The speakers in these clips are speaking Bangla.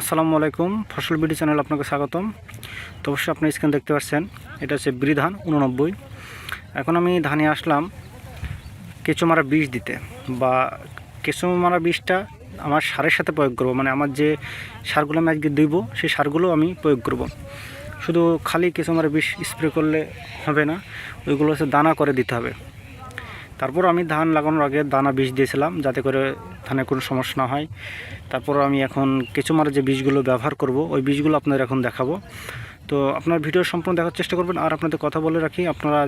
আসসালামু আলাইকুম, ফসল বিডি চ্যানেল আপনাকে স্বাগতম। তো অবশ্যই আপনি স্ক্রিন দেখতে পাচ্ছেন, এটা হচ্ছে বিড়ি ধান উননব্বই এখন আমি ধানে আসলাম কেঁচো মারা বীজ দিতে, বা কেঁচো মারা বীজটা আমার সারের সাথে প্রয়োগ করব মানে আমার যে সারগুলো আমি আজকে দিব, সেই সারগুলো আমি প্রয়োগ করব। শুধু খালি কেঁচো মারা বীজ স্প্রে করলে হবে না, ওইগুলো হচ্ছে দানা করে দিতে হবে। তারপর আমি ধান লাগানোর আগে দানা বীজ দিয়েছিলাম যাতে করে ধানে কোনো সমস্যা না হয়। তারপর আমি এখন কেঁচো মারা যে বীজগুলো ব্যবহার করব, ওই বীজগুলো আপনাদের এখন দেখাবো। তো আপনার ভিডিও সম্পূর্ণ দেখার চেষ্টা করবেন আর আপনাদের কথা বলে রাখি, আপনারা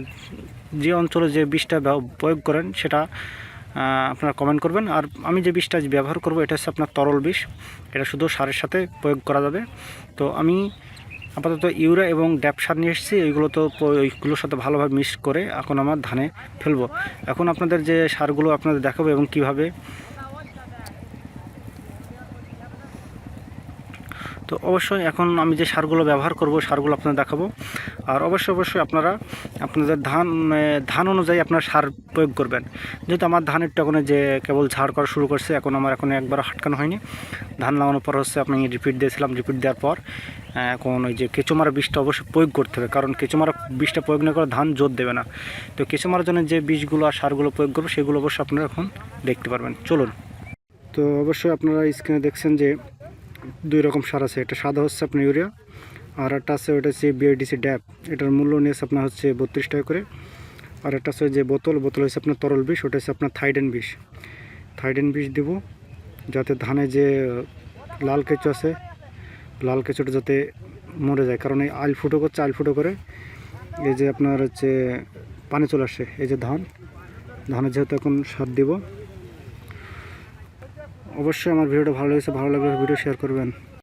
যে অঞ্চলে যে বীজটা প্রয়োগ করেন সেটা আপনারা কমেন্ট করবেন। আর আমি যে বীজটা ব্যবহার করব, এটা হচ্ছে আপনার তরল বিষ এটা শুধু সারের সাথে প্রয়োগ করা যাবে। তো আমি আপাতত ইউরা এবং ড্যাপ সার নিয়ে এসেছি, এইগুলো তো ওইগুলোর সাথে ভালোভাবে মিক্স করে এখন আমার ধানে ফেলব। এখন আপনাদের যে সারগুলো আপনাদের দেখাবো এবং কীভাবে তো অবশ্যই এখন আমি যে সারগুলো ব্যবহার করব, সারগুলো আপনাদের দেখাবো। আর অবশ্যই অবশ্যই আপনারা আপনাদের ধান ধান অনুযায়ী আপনারা সার প্রয়োগ করবেন। যেহেতু আমার ধানের এখন যে কেবল ঝাড় করা শুরু করছে, এখন আমার এখন একবার হাটকানো হয়নি। ধান লাগানোর পর হচ্ছে আপনি রিপিট দিয়েছিলাম রিপিট দেওয়ার পর এখন ওই যে কেঁচো মারা বীজটা অবশ্যই প্রয়োগ করতে হবে। কারণ কেঁচো মারা বীজটা প্রয়োগ না করে ধান জোর দেবে না। তো কেঁচো মারার জন্য যে বীজগুলো আর সারগুলো প্রয়োগ করব, সেগুলো অবশ্যই আপনারা এখন দেখতে পারবেন। চলুন। তো অবশ্যই আপনারা স্ক্রিনে দেখছেন যে দুই রকম সার আছে। একটা সাদা হচ্ছে আপনার ইউরিয়া, আর একটা আছে ওটা হচ্ছে বিআইডিসি ড্যাপ এটার মূল্য নিয়েছে আপনার হচ্ছে বত্রিশ টাকা করে। আর একটা আছে যে বোতল বোতল হচ্ছে আপনার তরল বিষ, ওটা হচ্ছে আপনার থাইডেন বিষ। থাইডেন বিষ দেব যাতে ধানে যে লাল কেঁচো আছে, লাল কেঁচোটা যাতে মরে যায়। কারণ এই আল ফুটো করছে আল ফুটো করে এই যে আপনার হচ্ছে পানি চলে আসে, এই যে ধান। ধানের যেহেতু এখন সার দিব অবশ্যই আমার ভিডিওটা ভালো লেগেছে ভালো লাগলে ভিডিও শেয়ার করবেন।